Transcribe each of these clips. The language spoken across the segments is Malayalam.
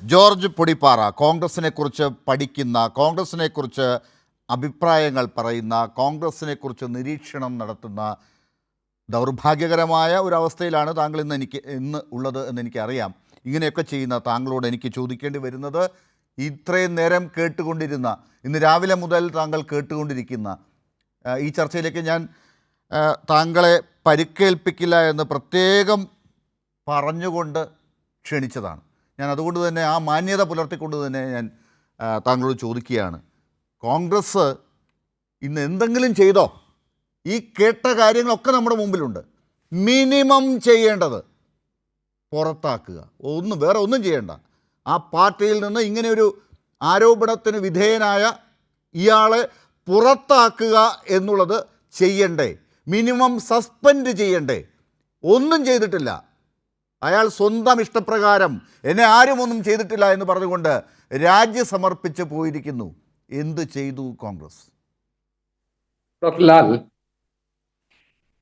ജോർജ് പൊടിപ്പാറ കോൺഗ്രസിനെ കുറിച്ച് പഠിക്കുന്ന കോൺഗ്രസിനെ കുറിച്ച് അഭിപ്രായങ്ങൾ പറയുന്ന കോൺഗ്രസിനെ കുറിച്ച് നിരീക്ഷണം നടത്തുന്ന ദൗർഭാഗ്യകരമായ ഒരു അവസ്ഥയിലാണ് താങ്കൾ ഇന്ന് എനിക്ക് ഇന്ന് ഉള്ളത് എന്ന് എനിക്കറിയാം ഇങ്ങനെയൊക്കെ ചെയ്യുന്ന താങ്കളോട് എനിക്ക് ചോദിക്കേണ്ടി വരുന്നത് ഇത്രയും നേരം കേട്ടുകൊണ്ടിരുന്ന ഇന്ന് രാവിലെ മുതൽ താങ്കൾ കേട്ടുകൊണ്ടിരിക്കുന്ന ഈ ചർച്ചയിലേക്ക് ഞാൻ താങ്കളെ പരിക്കേൽപ്പിക്കില്ല എന്ന് പ്രത്യേകം പറഞ്ഞുകൊണ്ട് ക്ഷണിച്ചതാണ്. ഞാൻ അതുകൊണ്ട് തന്നെ ആ മാന്യത പുലർത്തിക്കൊണ്ട് തന്നെ ഞാൻ താങ്കളോട് ചോദിക്കുകയാണ്. കോൺഗ്രസ് ഇന്ന് എന്തെങ്കിലും ചെയ്തോ? ഈ കേട്ട കാര്യങ്ങളൊക്കെ നമ്മുടെ മുമ്പിലുണ്ട്. മിനിമം ചെയ്യേണ്ടത് പുറത്താക്കുക. ഒന്നും വേറെ ഒന്നും ചെയ്യേണ്ട. ആ പാർട്ടിയിൽ നിന്ന് ഇങ്ങനെ ഒരു ആരോപണത്തിന് വിധേയനായ ഇയാളെ പുറത്താക്കുക എന്നുള്ളത് ചെയ്യണ്ടേ? മിനിമം സസ്പെൻഡ് ചെയ്യണ്ടേ? ഒന്നും ചെയ്തിട്ടില്ല. അയാൾ സ്വന്തം ഇഷ്ടപ്രകാരം എന്നെ ആരും ഒന്നും ചെയ്തിട്ടില്ല എന്ന് പറഞ്ഞുകൊണ്ട് രാജ്യ സമർപ്പിച്ച് പോയിരിക്കുന്നു. എന്ത് ചെയ്തു കോൺഗ്രസ്? ഡോക്ടർ ലാൽ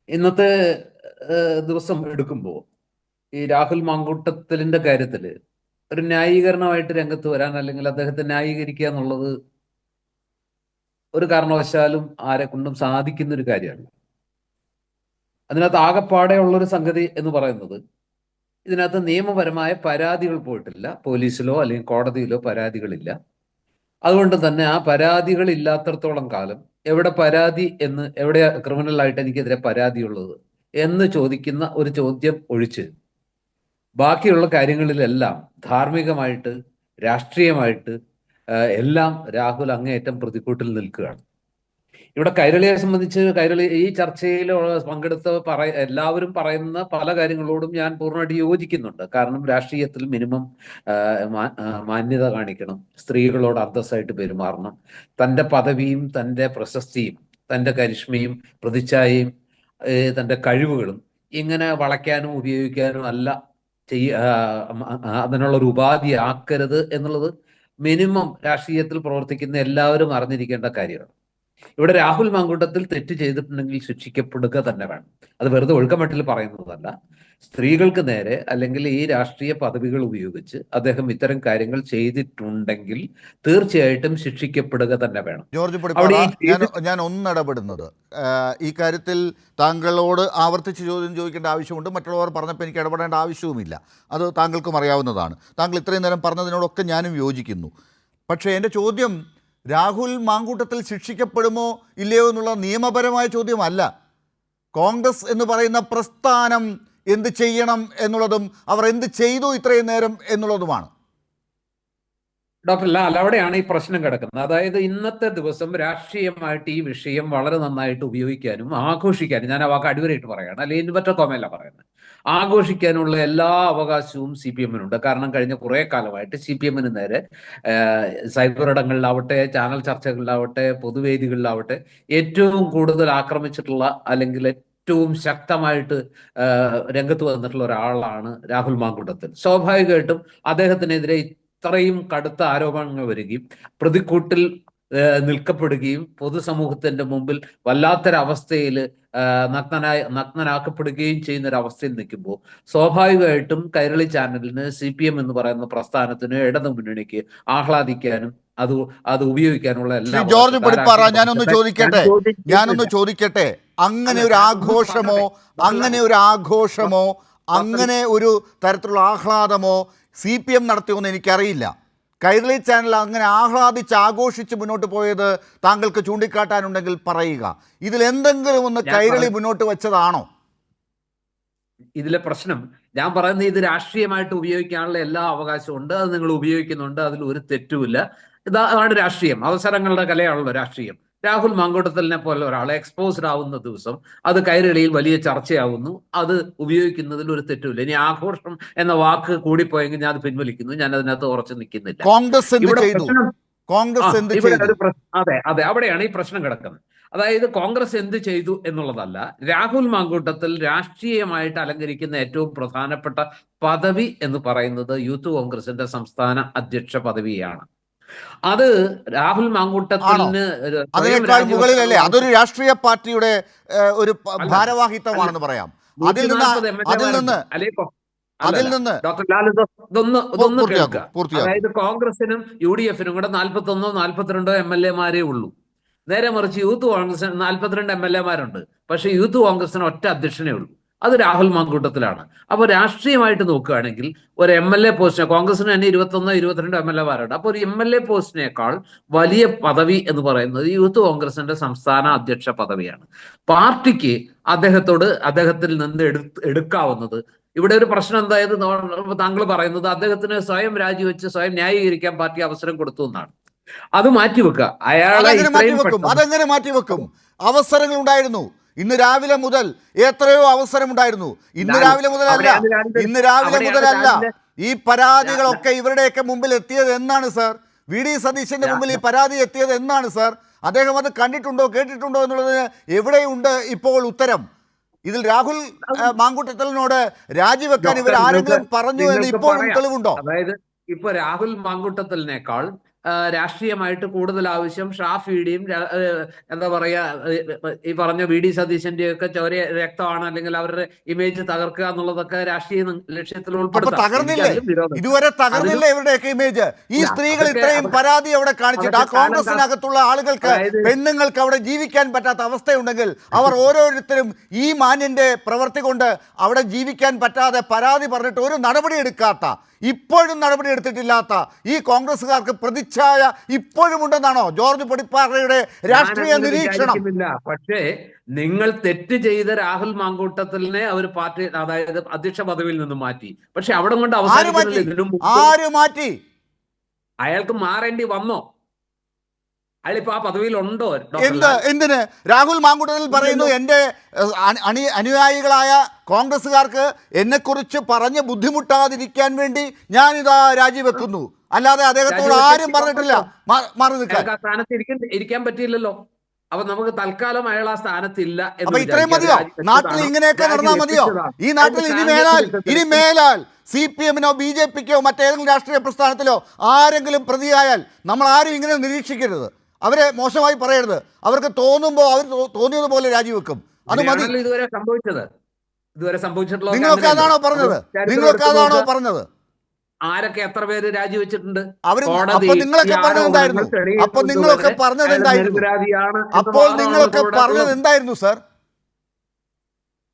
ഇന്നത്തെ ദിവസം എടുക്കുമ്പോൾ ഈ രാഹുൽ മാങ്കൂട്ടത്തിലിന്റെ കാര്യത്തിൽ ഒരു ന്യായീകരണമായിട്ട് രംഗത്ത് വരാൻ അല്ലെങ്കിൽ അദ്ദേഹത്തെ ന്യായീകരിക്കുക എന്നുള്ളത് ഒരു കാരണവശാലും ആരെ കൊണ്ടും സാധിക്കുന്ന ഒരു കാര്യമല്ല. അതിനകത്ത് ആകെപ്പാടെ ഉള്ളൊരു സംഗതി എന്ന് പറയുന്നത് ഇതിനകത്ത് നിയമപരമായ പരാതികൾ പോയിട്ടില്ല. പോലീസിലോ അല്ലെങ്കിൽ കോടതിയിലോ പരാതികളില്ല. അതുകൊണ്ട് തന്നെ ആ പരാതികൾ ഇല്ലാത്തടത്തോളം കാലം എവിടെ പരാതി എന്ന് എവിടെ ക്രിമിനൽ ആയിട്ട് എനിക്കെതിരെ പരാതിയുള്ളത് എന്ന് ചോദിക്കുന്ന ഒരു ചോദ്യം ഒഴിച്ച് ബാക്കിയുള്ള കാര്യങ്ങളിലെല്ലാം ധാർമ്മികമായിട്ട് രാഷ്ട്രീയമായിട്ട് എല്ലാം രാഹുൽ അങ്ങേയറ്റം പ്രതിക്കൂട്ടിൽ നിൽക്കുകയാണ്. ഇവിടെ കൈരളിയെ സംബന്ധിച്ച് കൈരളി ഈ ചർച്ചയിൽ പങ്കെടുത്ത പറ എല്ലാവരും പറയുന്ന പല കാര്യങ്ങളോടും ഞാൻ പൂർണമായിട്ട് യോജിക്കുന്നുണ്ട്. കാരണം രാഷ്ട്രീയത്തിൽ മിനിമം മാന്യത കാണിക്കണം. സ്ത്രീകളോട് അന്തസ്സായിട്ട് പെരുമാറണം. തന്റെ പദവിയും തന്റെ പ്രശസ്തിയും തന്റെ കരിഷ്മയും പ്രതിച്ഛായയും തന്റെ കഴിവുകളും ഇങ്ങനെ വളയ്ക്കാനും ഉപയോഗിക്കാനും അല്ല ചെയ്യ ആ, ആ, ആ, അതിനുള്ള ഒരു ഉപാധി ആക്കരുത് എന്നുള്ളത് മിനിമം രാഷ്ട്രീയത്തിൽ പ്രവർത്തിക്കുന്ന എല്ലാവരും അറിഞ്ഞിരിക്കേണ്ട കാര്യമാണ്. ഇവിടെ രാഹുൽ മാങ്കൂട്ടത്തിൽ തെറ്റ് ചെയ്തിട്ടുണ്ടെങ്കിൽ ശിക്ഷിക്കപ്പെടുക തന്നെ വേണം. അത് വെറുതെ ഒഴുക്കമട്ടിൽ പറയുന്നതല്ല. സ്ത്രീകൾക്ക് നേരെ അല്ലെങ്കിൽ ഈ രാഷ്ട്രീയ പദവികൾ ഉപയോഗിച്ച് അദ്ദേഹം ഇത്തരം കാര്യങ്ങൾ ചെയ്തിട്ടുണ്ടെങ്കിൽ തീർച്ചയായിട്ടും ശിക്ഷിക്കപ്പെടുക തന്നെ വേണം. ജോർജ് ഞാൻ ഞാൻ ഒന്നിടപെടുന്നത്. ഈ കാര്യത്തിൽ താങ്കളോട് ആവർത്തിച്ച് ചോദ്യം ചോദിക്കേണ്ട ആവശ്യമുണ്ട്. മറ്റുള്ളവർ പറഞ്ഞപ്പോൾ എനിക്ക് ഇടപെടേണ്ട ആവശ്യവുമില്ല. അത് താങ്കൾക്കും അറിയാവുന്നതാണ്. താങ്കൾ ഇത്രയും നേരം പറഞ്ഞതിനോടൊക്കെ ഞാനും യോജിക്കുന്നു. പക്ഷേ എന്റെ ചോദ്യം രാഹുൽ മാങ്കൂട്ടത്തിൽ ശിക്ഷിക്കപ്പെടുമോ ഇല്ലയോ എന്നുള്ള നിയമപരമായ ചോദ്യമല്ല. കോൺഗ്രസ് എന്ന് പറയുന്ന പ്രസ്ഥാനം എന്ത് ചെയ്യണം എന്നുള്ളതും അവർ എന്ത് ചെയ്തു ഇത്രയും നേരം എന്നുള്ളതുമാണ്. ഡോക്ടർ ലാൽ അവിടെയാണ് ഈ പ്രശ്നം കിടക്കുന്നത്. അതായത് ഇന്നത്തെ ദിവസം രാഷ്ട്രീയമായിട്ട് ഈ വിഷയം വളരെ നന്നായിട്ട് ഉപയോഗിക്കാനും ആഘോഷിക്കാനും ഞാൻ ആ വാക്ക് അടിവരായിട്ട് പറയുകയാണ്. അല്ലെങ്കിൽ ഇൻവെർട്ടർ കോമയല്ല പറയുന്നത്. ആഘോഷിക്കാനുള്ള എല്ലാ അവകാശവും സി പി എമ്മിനുണ്ട്. കാരണം കഴിഞ്ഞ കുറെ കാലമായിട്ട് സി പി എമ്മിന് നേരെ സൈബറിടങ്ങളിലാവട്ടെ ചാനൽ ചർച്ചകളിലാവട്ടെ പൊതുവേദികളിലാവട്ടെ ഏറ്റവും കൂടുതൽ ആക്രമിച്ചിട്ടുള്ള അല്ലെങ്കിൽ ഏറ്റവും ശക്തമായിട്ട് രംഗത്ത് വന്നിട്ടുള്ള ഒരാളാണ് രാഹുൽ മാങ്കുട്ടത്തിൽ. സ്വാഭാവികമായിട്ടും അദ്ദേഹത്തിനെതിരെ ഇത്രയും കടുത്ത ആരോപണങ്ങൾ വരികയും പ്രതിക്കൂട്ടിൽ നിൽക്കപ്പെടുകയും പൊതുസമൂഹത്തിന്റെ മുമ്പിൽ വല്ലാത്തൊരവസ്ഥയിൽ നഗ്നനായി നഗ്നനാക്കപ്പെടുകയും ചെയ്യുന്ന ഒരു അവസ്ഥയിൽ നിൽക്കുമ്പോൾ സ്വാഭാവികമായിട്ടും കൈരളി ചാനലിന് സി പി എം എന്ന് പറയുന്ന പ്രസ്ഥാനത്തിന് ഇടതു മുന്നണിക്ക് ആഹ്ലാദിക്കാനും അത് അത് ഉപയോഗിക്കാനുള്ള എല്ലാ ജോർജ് പടിപ്പാറ ഞാനൊന്ന് ചോദിക്കട്ടെ. ഞാനൊന്ന് ചോദിക്കട്ടെ? അങ്ങനെ ഒരു ആഘോഷമോ അങ്ങനെ ഒരു ആഘോഷമോ അങ്ങനെ ഒരു തരത്തിലുള്ള ആഹ്ലാദമോ സി പി എം നടത്തിയോന്ന് എനിക്കറിയില്ല. കൈരളി ചാനൽ അങ്ങനെ ആഹ്ലാദിച്ച് ആഘോഷിച്ച് മുന്നോട്ട് പോയത് താങ്കൾക്ക് ചൂണ്ടിക്കാട്ടാനുണ്ടെങ്കിൽ പറയുക. ഇതിൽ എന്തെങ്കിലും ഒന്ന് കൈരളി മുന്നോട്ട് വെച്ചതാണോ? ഇതിലെ പ്രശ്നം ഞാൻ പറയുന്നത് ഇത് രാഷ്ട്രീയമായിട്ട് ഉപയോഗിക്കാനുള്ള എല്ലാ അവകാശവും ഉണ്ട് അത് നിങ്ങൾ ഉപയോഗിക്കുന്നുണ്ട് അതിൽ ഒരു തെറ്റുമില്ല. ഇതാണ് രാഷ്ട്രീയം. അവസരങ്ങളുടെ കലയാണല്ലോ രാഷ്ട്രീയം. രാഹുൽ മാങ്കോട്ടത്തലിനെ പോലെ ഒരാൾ എക്സ്പോസ്ഡ് ആവുന്ന ദിവസം അത് കൈരളിയിൽ വലിയ ചർച്ചയാവുന്നു. അത് ഉപയോഗിക്കുന്നതിൽ ഒരു തെറ്റുമില്ല. ഇനി ആഘോഷം എന്ന വാക്ക് കൂടിപ്പോയെങ്കിൽ ഞാൻ അത് പിൻവലിക്കുന്നു. ഞാൻ അതിനകത്ത് ഉറച്ചു നിൽക്കുന്നില്ല. കോൺഗ്രസ് കോൺഗ്രസ് അതെ അതെ അവിടെയാണ് ഈ പ്രശ്നം കിടക്കുന്നത്. അതായത് കോൺഗ്രസ് എന്ത് ചെയ്തു എന്നുള്ളതല്ല രാഹുൽ മാങ്കൂട്ടത്തിൽ രാഷ്ട്രീയമായിട്ട് അലങ്കരിക്കുന്ന ഏറ്റവും പ്രധാനപ്പെട്ട പദവി എന്ന് പറയുന്നത് യൂത്ത് കോൺഗ്രസിന്റെ സംസ്ഥാന അധ്യക്ഷ പദവിയാണ്. അത് രാഹുൽ മാങ്കൂട്ടത്തിന് സ്വയം അതിനേക്കാൾ മുകളിലല്ലേ? അതൊരു രാഷ്ട്രീയ പാർട്ടിയുടെ ഒരു ഭാരവാഹിത്വമാണെന്ന് പറയാം. അതിൽ നിന്ന് അതിൽ നിന്ന് അതിൽ നിന്ന് ഡോക്ടർ ഇത് ഇതൊന്ന് ഇതൊന്ന് കേൾക്കുക. അതായത് കോൺഗ്രസിനും യു ഡി എഫിനും കൂടെ നാൽപ്പത്തൊന്നോ നാൽപ്പത്തിരണ്ടോ എം എൽ എമാരേ ഉള്ളൂ. നേരെ മറിച്ച് യൂത്ത് കോൺഗ്രസിന് നാൽപ്പത്തിരണ്ട് എം എൽ എമാരുണ്ട് പക്ഷെ യൂത്ത് കോൺഗ്രസിന് ഒറ്റ അധ്യക്ഷനേ ഉള്ളൂ. അത് രാഹുൽ മാങ്കൂട്ടത്തിലാണ്. അപ്പോൾ രാഷ്ട്രീയമായിട്ട് നോക്കുകയാണെങ്കിൽ ഒരു എം എൽ എ പോസ്റ്റിനെ കോൺഗ്രസിന് തന്നെ ഇരുപത്തൊന്നോ ഇരുപത്തിരണ്ടോ എം എൽ എ മാരുണ്ട്. അപ്പോൾ ഒരു എം എൽ എ പോസ്റ്റിനേക്കാൾ വലിയ പദവി എന്ന് പറയുന്നത് യൂത്ത് കോൺഗ്രസിന്റെ സംസ്ഥാന അധ്യക്ഷ പദവിയാണ്. പാർട്ടിക്ക് അദ്ദേഹത്തോട് അദ്ദേഹത്തിൽ നിന്ന് എടുത്ത് എടുക്കാവുന്നത്. ഇവിടെ ഒരു പ്രശ്നം എന്തായത് താങ്കൾ പറയുന്നത് അദ്ദേഹത്തിന് സ്വയം രാജിവെച്ച് സ്വയം ന്യായീകരിക്കാൻ പാർട്ടി അവസരം കൊടുത്തു എന്നാണ്. അത് മാറ്റിവെക്കുക. അയാളെ മാറ്റി വെക്കും മാറ്റിവെക്കും? അതെങ്ങനെ മാറ്റിവെക്കും? അവസരങ്ങൾ ഉണ്ടായിരുന്നു. ഇന്ന് രാവിലെ മുതൽ എത്രയോ അവസരമുണ്ടായിരുന്നു. ഇന്ന് രാവിലെ മുതലല്ല. ഇന്ന് രാവിലെ മുതലല്ല. ഈ പരാതികളൊക്കെ ഇവരുടെയൊക്കെ മുമ്പിൽ എത്തിയത് എന്നാണ് സാർ? വി. ഡി. സതീശന്റെ മുമ്പിൽ ഈ പരാതി എത്തിയത് എന്നാണ് സാർ? അദ്ദേഹം അത് കണ്ടിട്ടുണ്ടോ കേട്ടിട്ടുണ്ടോ എന്നുള്ളതിന് എവിടെയുണ്ട് ഇപ്പോൾ ഉത്തരം? ഇതിൽ രാഹുൽ മാങ്കുട്ടത്തലിനോട് രാജിവെക്കാൻ ഇവർ ആരെങ്കിലും പറഞ്ഞു എന്ന് ഇപ്പോഴും. തെളിവുണ്ടോ? അതായത് ഇപ്പൊ രാഹുൽ മാങ്കുട്ടത്തലിനേക്കാൾ രാഷ്ട്രീയമായിട്ട് കൂടുതൽ ആവശ്യം. ഷാഫിയുടെയും എന്താ പറയാ ഈ പറഞ്ഞ വി. ഡി. സതീശന്റെ ഒക്കെ ചോര രക്തമാണ്. അല്ലെങ്കിൽ അവരുടെ ഇമേജ് തകർക്കുക എന്നുള്ളതൊക്കെ രാഷ്ട്രീയ ലക്ഷ്യത്തിൽ ഉൾപ്പെടുത്താം. ഇതുവരെ തകർന്നില്ല ഇവരുടെയൊക്കെ ഇമേജ്? ഈ സ്ത്രീകൾ ഇത്രയും പരാതി അവിടെ കാണിച്ചിട്ട് ആ കോൺഗ്രസിനകത്തുള്ള ആളുകൾക്ക് പെണ്ണുങ്ങൾക്ക് അവിടെ ജീവിക്കാൻ പറ്റാത്ത അവസ്ഥയുണ്ടെങ്കിൽ അവർ ഓരോരുത്തരും ഈ മാന്യന്റെ പ്രവൃത്തി കൊണ്ട് അവിടെ ജീവിക്കാൻ പറ്റാതെ പരാതി പറഞ്ഞിട്ട് ഒരു നടപടി എടുക്കാത്ത ഇപ്പോഴും നടപടി എടുത്തിട്ടില്ലാത്ത ഈ കോൺഗ്രസ്സുകാർക്ക് പ്രതിച്ഛായ ഇപ്പോഴും ഉണ്ടെന്നാണോ ജോർജ് പടിപ്പാറയുടെ രാഷ്ട്രീയ നിരീക്ഷണം? പക്ഷേ നിങ്ങൾ തെറ്റ് ചെയ്ത രാഹുൽ മാങ്കൂട്ടത്തിനെ അവർ പാർട്ടി അതായത് അധ്യക്ഷ പദവിയിൽ നിന്ന് മാറ്റി. പക്ഷെ അവിടെ കൊണ്ട് ആര് മാറ്റി? ആര് മാറ്റി? അയാൾക്ക് മാറേണ്ടി വന്നോ? അയാളിപ്പോ ആ പദവിയിൽ ഉണ്ടോ എന്ത് എന്തിന്? രാഹുൽ മാങ്കുട്ടത്തിൽ പറയുന്നു എന്റെ അണി- അണി അനുയായികളായ കോൺഗ്രസ്സുകാർക്ക് എന്നെക്കുറിച്ച് പറഞ്ഞ് ബുദ്ധിമുട്ടാതിരിക്കാൻ വേണ്ടി ഞാനിതാ രാജിവെക്കുന്നു. അല്ലാതെ അദ്ദേഹത്തോട് ആരും പറഞ്ഞിട്ടില്ല. മാറി നിൽക്കാൻ. സ്ഥാനത്ത് ഇരിക്കാൻ പറ്റിയില്ലല്ലോ. അപ്പൊ നമുക്ക് തൽക്കാലം അയാൾ ആ സ്ഥാനത്തില്ല അപ്പൊ ഇത്രയും മതിയോ? നാട്ടിൽ ഇങ്ങനെയൊക്കെ നടന്നാൽ മതിയോ? ഈ നാട്ടിൽ ഇനി മേലാൽ ഇനി മേലാൽ സി പി എമ്മിനോ ബി ജെ പിക്കോ മറ്റേതെങ്കിലും രാഷ്ട്രീയ പ്രസ്ഥാനത്തിലോ ആരെങ്കിലും പ്രതിയായാൽ നമ്മൾ ആരും ഇങ്ങനെ നിരീക്ഷിക്കരുത്. അവരെ മോശമായി പറയരുത്. അവർക്ക് തോന്നുമ്പോൾ അവർ തോന്നിയതുപോലെ രാജിവെക്കും. അത് മതി. ഇതുവരെ സംഭവിച്ചത്. ഇതുവരെ സംഭവിച്ചിട്ടുള്ളത് നിങ്ങൾക്ക് അതാണോ പറഞ്ഞത്? നിങ്ങൾക്ക് അതാണോ പറഞ്ഞത്? ആരൊക്കെ എത്ര പേര് രാജിവെച്ചിട്ടുണ്ട്? അപ്പോൾ നിങ്ങളൊക്കെ പറഞ്ഞത് എന്തായിരുന്നു? അപ്പോൾ നിങ്ങളൊക്കെ പറഞ്ഞത് എന്തായിരുന്നു? അപ്പോൾ നിങ്ങളൊക്കെ ഇവിടെ പറഞ്ഞത് എന്തായിരുന്നു സർ?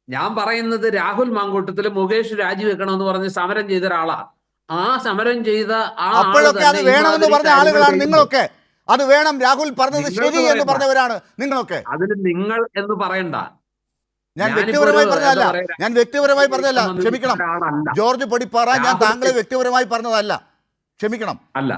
ഞാൻ പറയുന്നത് രാഹുൽ മാങ്കൂട്ടത്തിൽ മുകേഷ് രാജിവെക്കണമെന്ന് പറഞ്ഞ് സമരം ചെയ്ത ഒരാളാ. ആ സമരം ചെയ്ത ആ അപ്പോഴൊക്കെ അത് വേണമെന്ന് പറഞ്ഞ ആളുകളാണ് നിങ്ങളൊക്കെ. അത് വേണം രാഹുൽ പറഞ്ഞത് ശരി എന്ന്. പറഞ്ഞവരാണ് നിങ്ങളൊക്കെ. അതിൽ നിങ്ങൾ എന്ന് പറയണ്ട. ഞാൻ വ്യക്തിപരമായി പറഞ്ഞതല്ല. ഞാൻ വ്യക്തിപരമായി പറഞ്ഞതല്ല. ക്ഷമിക്കണം. ജോർജ് പടിപ്പാറ ഞാൻ താങ്കളെ വ്യക്തിപരമായി പറഞ്ഞതല്ല. ക്ഷമിക്കണം. അല്ല.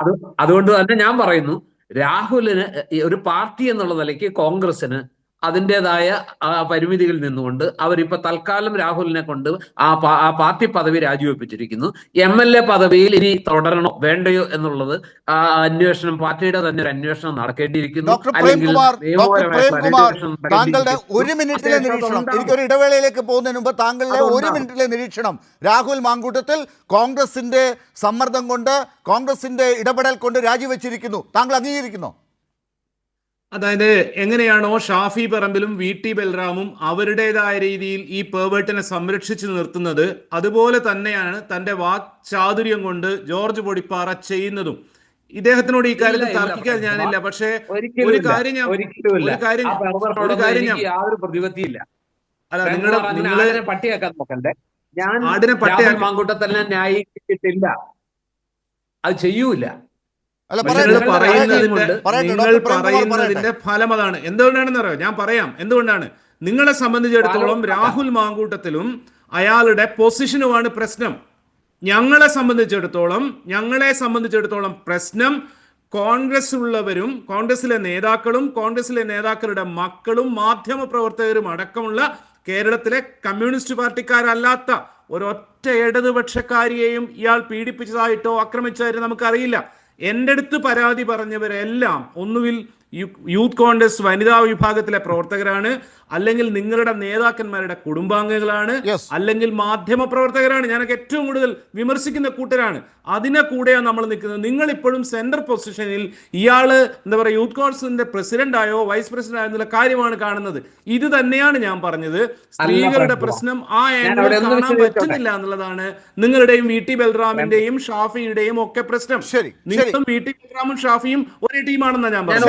അത് അതുകൊണ്ട് തന്നെ ഞാൻ പറയുന്നു രാഹുലിന് ഒരു പാർട്ടി എന്നുള്ള നിലയ്ക്ക് കോൺഗ്രസിന് അതിന്റെതായ ആ പരിമിതികളിൽ നിന്നുകൊണ്ട് അവരിപ്പോ തൽക്കാലം രാഹുലിനെ കൊണ്ട് ആ ആ പാർട്ടി പദവി രാജിവെപ്പിച്ചിരിക്കുന്നു. എം എൽ എ പദവിയിൽ ഇനി തുടരണോ വേണ്ടയോ എന്നുള്ളത് ആ അന്വേഷണം പാർട്ടിയുടെ തന്നെ ഒരു അന്വേഷണം നടക്കേണ്ടിയിരിക്കുന്നു. താങ്കളുടെ ഒരു മിനിറ്റിലെ നിരീക്ഷണം. എനിക്കൊരു ഇടവേളയിലേക്ക് പോകുന്നതിന് മുമ്പ് താങ്കളുടെ ഒരു മിനിറ്റിലെ നിരീക്ഷണം. രാഹുൽ മാങ്കൂട്ടത്തിൽ കോൺഗ്രസിന്റെ സമ്മർദ്ദം കൊണ്ട് കോൺഗ്രസിന്റെ ഇടപെടൽ കൊണ്ട് രാജിവെച്ചിരിക്കുന്നു. താങ്കൾ അംഗീകരിക്കുന്നു? അതായത് എങ്ങനെയാണോ ഷാഫി പറമ്പിലും വി ടി ബൽറാമും അവരുടേതായ രീതിയിൽ ഈ പേവേട്ടിനെ സംരക്ഷിച്ചു നിർത്തുന്നത് അതുപോലെ തന്നെയാണ് തന്റെ വാക് ചാതുര്യം കൊണ്ട് ജോർജ് പൊടിപ്പാറ ചെയ്യുന്നതും. ഇദ്ദേഹത്തിനോട് ഈ കാര്യത്തിൽ തർക്കിക്കാൻ ഞാനില്ല പക്ഷേ ഒരു കാര്യം ഞാൻ ഒരു കാര്യം ഒരു കാര്യം ഞാൻ യാതൊരു പ്രതിപത്തിയില്ല. അല്ല നിങ്ങളുടെ നിങ്ങൾ പട്ടിയാക്കാൻ നോക്കണ്ടേ? ഞാൻ ആടിനെ പട്ടിയാക്കാൻ മാങ്കൂട്ടത്തെല്ലാം ന്യായീകരിച്ചിട്ടില്ല. അത് ചെയ്യൂല. അല്ല പറയുന്നതിന്റെ ഫലം അതാണ് എന്തുകൊണ്ടാണെന്ന് അറിയാം? ഞാൻ പറയാം. എന്തുകൊണ്ടാണ്? നിങ്ങളെ സംബന്ധിച്ചിടത്തോളം രാഹുൽ മാങ്കൂട്ടത്തിലും അയാളുടെ പൊസിഷനുമാണ് പ്രശ്നം. ഞങ്ങളെ സംബന്ധിച്ചിടത്തോളം ഞങ്ങളെ സംബന്ധിച്ചിടത്തോളം പ്രശ്നം കോൺഗ്രസ് ഉള്ളവരും കോൺഗ്രസിലെ നേതാക്കളും കോൺഗ്രസിലെ നേതാക്കളുടെ മക്കളും മാധ്യമ പ്രവർത്തകരും അടക്കമുള്ള കേരളത്തിലെ കമ്മ്യൂണിസ്റ്റ് പാർട്ടിക്കാരല്ലാത്ത ഒരൊറ്റ ഇടതുപക്ഷക്കാരിയെയും ഇയാൾ പീഡിപ്പിച്ചതായിട്ടോ ആക്രമിച്ചതായിട്ടോ നമുക്കറിയില്ല. എന്റെ അടുത്ത് പരാതി പറഞ്ഞവരെല്ലാം ഒന്നുകിൽ യൂത്ത് കോൺഗ്രസ് വനിതാ വിഭാഗത്തിലെ പ്രവർത്തകരാണ്. അല്ലെങ്കിൽ നിങ്ങളുടെ നേതാക്കന്മാരുടെ കുടുംബാംഗങ്ങളാണ്. അല്ലെങ്കിൽ മാധ്യമ പ്രവർത്തകരാണ്. ഞാനൊക്കെ ഏറ്റവും കൂടുതൽ വിമർശിക്കുന്ന കൂട്ടരാണ്. അതിനെ കൂടെയാണ് നമ്മൾ നിൽക്കുന്നത്. നിങ്ങൾ ഇപ്പോഴും സെന്റർ പൊസിഷനിൽ ഇയാൾ എന്താ പറയുക യൂത്ത് കോൺഗ്രസിന്റെ പ്രസിഡന്റ് ആയോ വൈസ് പ്രസിഡന്റ് ആയോ എന്നുള്ള കാര്യമാണ് കാണുന്നത്. ഇത് തന്നെയാണ് ഞാൻ പറഞ്ഞത്. സ്ത്രീകളുടെ പ്രശ്നം ആ ആംഗിൾ കാണാൻ പറ്റുന്നില്ല എന്നുള്ളതാണ് നിങ്ങളുടെയും വി ടി ബൽറാമിന്റെയും ഷാഫിയുടെയും ഒക്കെ പ്രശ്നം. ശരി, ശരി. നിങ്ങളും വി ടി ബൽറാമും ഷാഫിയും ഒരേ ടീമാണെന്നാണ് ഞാൻ പറഞ്ഞത്.